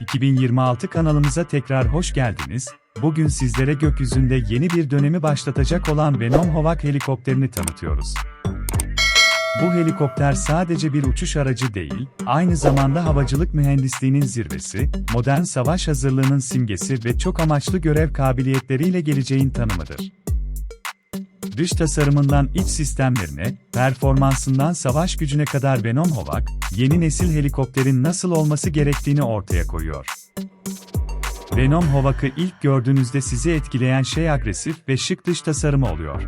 2026 kanalımıza tekrar hoş geldiniz. Bugün sizlere gökyüzünde yeni bir dönemi başlatacak olan Venom Hawk helikopterini tanıtıyoruz. Bu helikopter sadece bir uçuş aracı değil, aynı zamanda havacılık mühendisliğinin zirvesi, modern savaş hazırlığının simgesi ve çok amaçlı görev kabiliyetleriyle geleceğin tanımıdır. Dış tasarımından iç sistemlerine, performansından savaş gücüne kadar Venom Hawk, yeni nesil helikopterin nasıl olması gerektiğini ortaya koyuyor. Venom Hawk'ı ilk gördüğünüzde sizi etkileyen şey agresif ve şık dış tasarımı oluyor.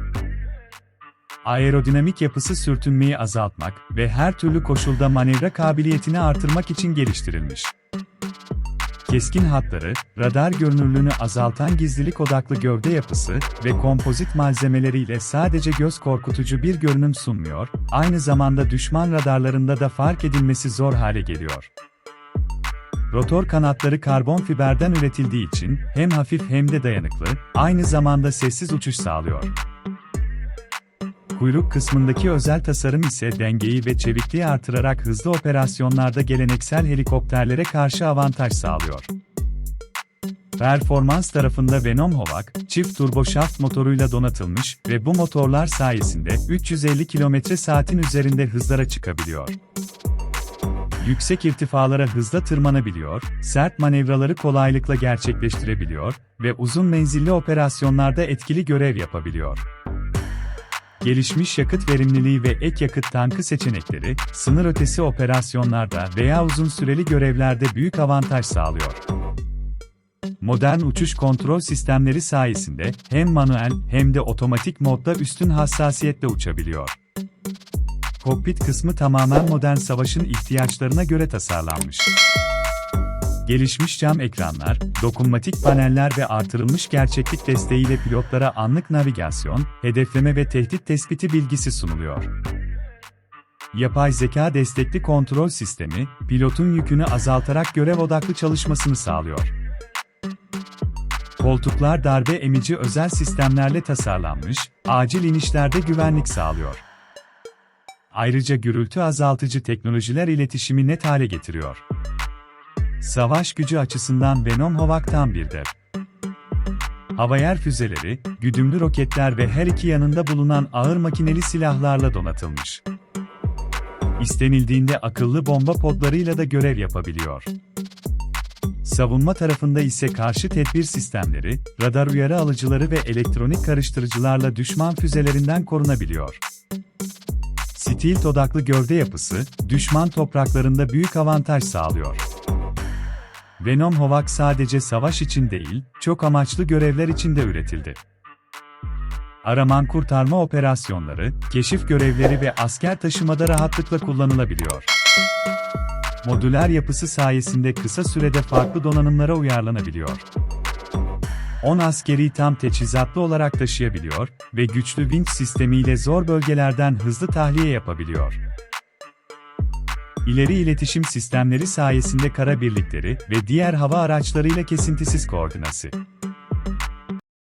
Aerodinamik yapısı sürtünmeyi azaltmak ve her türlü koşulda manevra kabiliyetini artırmak için geliştirilmiş. Keskin hatları, radar görünürlüğünü azaltan gizlilik odaklı gövde yapısı ve kompozit malzemeleriyle sadece göz korkutucu bir görünüm sunmuyor, aynı zamanda düşman radarlarında da fark edilmesi zor hale geliyor. Rotor kanatları karbon fiberden üretildiği için hem hafif hem de dayanıklı, aynı zamanda sessiz uçuş sağlıyor. Kuyruk kısmındaki özel tasarım ise dengeyi ve çevikliği artırarak hızlı operasyonlarda geleneksel helikopterlere karşı avantaj sağlıyor. Performans tarafında Venom Hawk, çift turboşaft motoruyla donatılmış ve bu motorlar sayesinde 350 km/saatin üzerinde hızlara çıkabiliyor. Yüksek irtifalara hızla tırmanabiliyor, sert manevraları kolaylıkla gerçekleştirebiliyor ve uzun menzilli operasyonlarda etkili görev yapabiliyor. Gelişmiş yakıt verimliliği ve ek yakıt tankı seçenekleri, sınır ötesi operasyonlarda veya uzun süreli görevlerde büyük avantaj sağlıyor. Modern uçuş kontrol sistemleri sayesinde hem manuel hem de otomatik modda üstün hassasiyetle uçabiliyor. Kokpit kısmı tamamen modern savaşın ihtiyaçlarına göre tasarlanmış. Gelişmiş cam ekranlar, dokunmatik paneller ve artırılmış gerçeklik desteğiyle pilotlara anlık navigasyon, hedefleme ve tehdit tespiti bilgisi sunuluyor. Yapay zeka destekli kontrol sistemi, pilotun yükünü azaltarak görev odaklı çalışmasını sağlıyor. Koltuklar darbe emici özel sistemlerle tasarlanmış, acil inişlerde güvenlik sağlıyor. Ayrıca gürültü azaltıcı teknolojiler iletişimi net hale getiriyor. Savaş gücü açısından Venom Hawk tam bir dev. Havayer füzeleri, güdümlü roketler ve her iki yanında bulunan ağır makineli silahlarla donatılmış. İstenildiğinde akıllı bomba podlarıyla da görev yapabiliyor. Savunma tarafında ise karşı tedbir sistemleri, radar uyarı alıcıları ve elektronik karıştırıcılarla düşman füzelerinden korunabiliyor. Stilt odaklı gövde yapısı, düşman topraklarında büyük avantaj sağlıyor. Venom Hawk sadece savaş için değil, çok amaçlı görevler için de üretildi. Araman kurtarma operasyonları, keşif görevleri ve asker taşımada rahatlıkla kullanılabiliyor. Modüler yapısı sayesinde kısa sürede farklı donanımlara uyarlanabiliyor. 10 askeri tam teçhizatlı olarak taşıyabiliyor ve güçlü vinç sistemiyle zor bölgelerden hızlı tahliye yapabiliyor. İleri iletişim sistemleri sayesinde kara birlikleri ve diğer hava araçlarıyla kesintisiz koordinası.